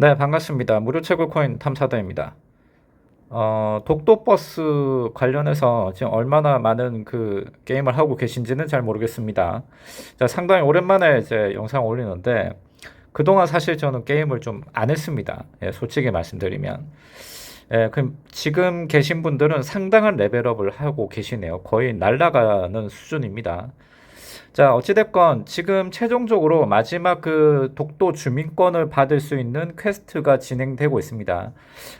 네, 반갑습니다. 무료 채굴 코인 탐사대입니다. 어, 독도버스 관련해서 지금 얼마나 많은 그 게임을 하고 계신지는 잘 모르겠습니다. 자, 상당히 오랜만에 이제 영상 올리는데 그동안 사실 저는 게임을 좀 안 했습니다. 예, 솔직히 말씀드리면. 예, 그럼 지금 계신 분들은 상당한 레벨업을 하고 계시네요. 거의 날아가는 수준입니다. 자, 어찌됐건 지금 최종적으로 마지막 그 독도 주민권을 받을 수 있는 퀘스트가 진행되고 있습니다.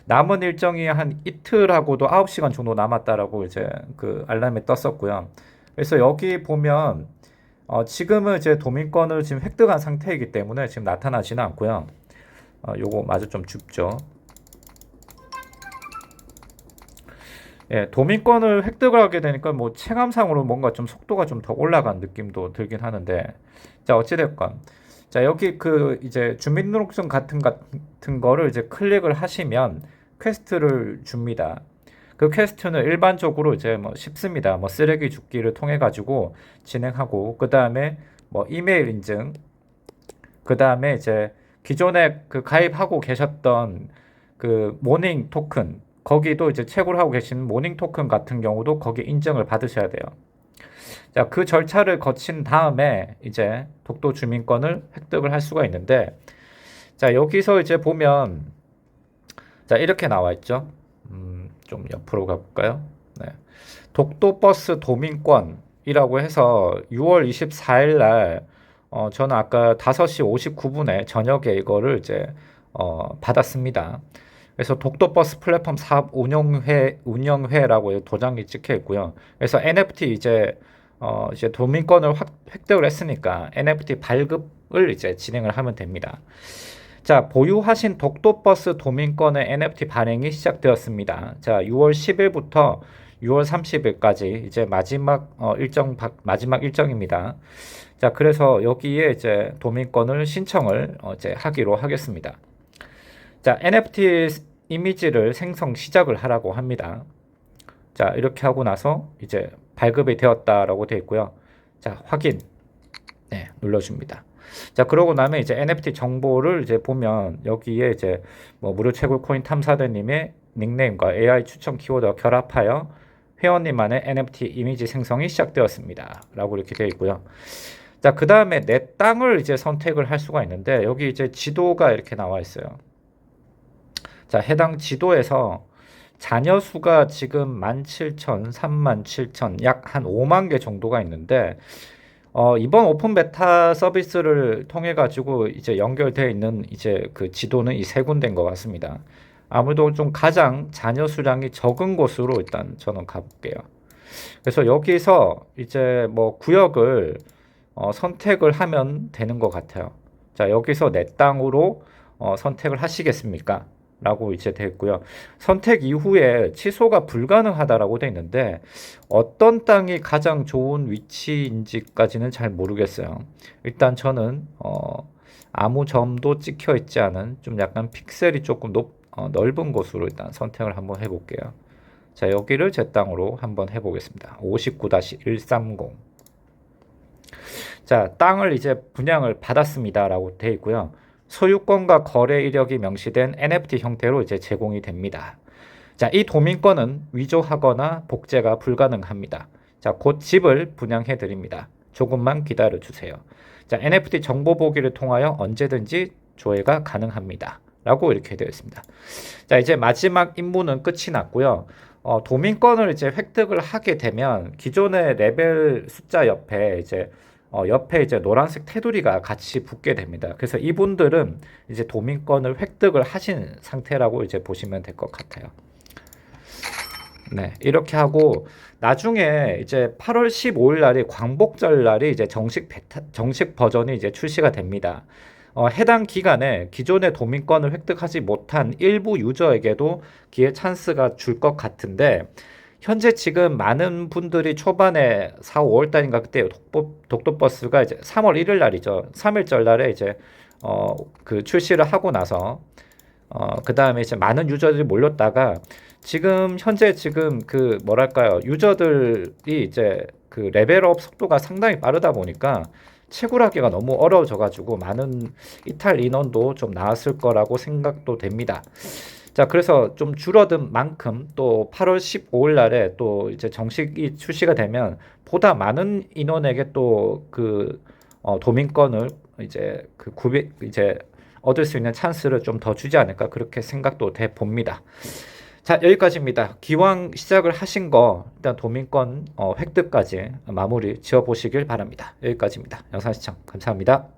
남은 일정이 한 이틀하고도 9시간 정도 남았다라고 이제 그 알람이 떴었고요. 그래서 여기 보면 어, 지금은 이제 도민권을 지금 획득한 상태이기 때문에 지금 나타나지는 않고요. 어, 요거 마저 좀 줍죠. 예, 도민권을 획득을 하게 되니까 뭐 체감상으로 뭔가 좀 속도가 좀 더 올라간 느낌도 들긴 하는데 자 어찌됐건 자 여기 그 이제 주민등록증 같은 같은 거를 이제 클릭을 하시면 퀘스트를 줍니다. 그 퀘스트는 일반적으로 이제 뭐 쉽습니다. 뭐 쓰레기 줍기를 통해 가지고 진행하고 그 다음에 뭐 이메일 인증 그 다음에 이제 기존에 그 가입하고 계셨던 그 모닝 토큰 거기도 이제 채굴 하고 계신 모닝 토큰 같은 경우도 거기 인증을 받으셔야 돼요. 자, 그 절차를 거친 다음에 이제 독도 주민권을 획득을 할 수가 있는데 자, 여기서 이제 보면 자, 이렇게 나와 있죠. 음, 좀 옆으로 가 볼까요? 네. 독도 버스 도민권이라고 해서 6월 24일 날 어, 저는 아까 5시 59분에 저녁에 이거를 이제 어, 받았습니다. 그래서 독도버스 플랫폼 사업 운영회 운영회라고 도장이 찍혀 있고요. 그래서 NFT 이제 어 이제 도민권을 확, 획득을 했으니까 NFT 발급을 이제 진행을 하면 됩니다. 자, 보유하신 독도버스 도민권의 NFT 발행이 시작되었습니다. 자, 6월 10일부터 6월 30일까지 이제 마지막 어, 일정 마지막 일정입니다. 자, 그래서 여기에 이제 도민권을 신청을 어, 이제 하기로 하겠습니다. 자, NFT 이미지를 생성 시작을 하라고 합니다. 자, 이렇게 하고 나서 이제 발급이 되었다라고 되어 있고요. 자, 확인. 네, 눌러줍니다. 자, 그러고 나면 이제 NFT 정보를 이제 보면 여기에 이제 뭐 무료 채굴 코인 탐사대님의 닉네임과 AI 추천 키워드와 결합하여 회원님만의 NFT 이미지 생성이 시작되었습니다. 라고 이렇게 되어 있고요. 자, 그 다음에 내 땅을 이제 선택을 할 수가 있는데 여기 이제 지도가 이렇게 나와 있어요. 자, 해당 지도에서 자녀 수가 지금 17,000, 37,000, 약 한 5만 개 정도가 있는데 어, 이번 오픈 베타 서비스를 통해 가지고 이제 연결되어 있는 이제 그 지도는 이 세 군데인 것 같습니다. 아무래도 좀 가장 자녀 수량이 적은 곳으로 일단 저는 가볼게요. 그래서 여기서 이제 뭐 구역을 어, 선택을 하면 되는 것 같아요. 자, 여기서 내 땅으로 어, 선택을 하시겠습니까? 라고 이제 됐고요. 선택 이후에 취소가 불가능하다라고 돼 있는데 어떤 땅이 가장 좋은 위치인지까지는 잘 모르겠어요. 일단 저는 어 아무 점도 찍혀 있지 않은 좀 약간 픽셀이 조금 높, 어, 넓은 곳으로 일단 선택을 한번 해볼게요. 자 여기를 제 땅으로 한번 해보겠습니다. 59-130 자 땅을 이제 분양을 받았습니다라고 돼 있고요. 소유권과 거래 이력이 명시된 NFT 형태로 이제 제공이 됩니다. 자, 이 도민권은 위조하거나 복제가 불가능합니다. 자, 곧 집을 분양해 드립니다. 조금만 기다려 주세요. 자, NFT 정보 보기를 통하여 언제든지 조회가 가능합니다. 라고 이렇게 되어 있습니다. 자, 이제 마지막 임무는 끝이 났고요. 어, 도민권을 이제 획득을 하게 되면 기존의 레벨 숫자 옆에 이제 어, 옆에 이제 노란색 테두리가 같이 붙게 됩니다. 그래서 이분들은 이제 도민권을 획득을 하신 상태라고 이제 보시면 될 것 같아요. 네, 이렇게 하고 나중에 이제 8월 15일 날이 광복절 날이 이제 정식 베타, 정식 버전이 이제 출시가 됩니다. 어, 해당 기간에 기존의 도민권을 획득하지 못한 일부 유저에게도 기회 찬스가 줄 것 같은데 현재 지금 많은 분들이 초반에 4, 5월 달인가 그때 독도, 독도 버스가 이제 3월 1일 날이죠. 3일절 날에 이제 어, 그 출시를 하고 나서 어, 그 다음에 이제 많은 유저들이 몰렸다가 지금 현재 지금 그 뭐랄까요 유저들이 이제 그 레벨업 속도가 상당히 빠르다 보니까 채굴하기가 너무 어려워져가지고 많은 이탈 인원도 좀 나왔을 거라고 생각도 됩니다. 자, 그래서 좀 줄어든 만큼 또 8월 15일 날에 또 이제 정식이 출시가 되면 보다 많은 인원에게 또그 어, 도민권을 이제 그 구비 이제 얻을 수 있는 찬스를 좀 더 주지 않을까 그렇게 생각도 돼 봅니다. 자, 여기까지입니다. 기왕 시작을 하신 거 일단 도민권 어, 획득까지 마무리 지어 보시길 바랍니다. 여기까지입니다. 영상 시청 감사합니다.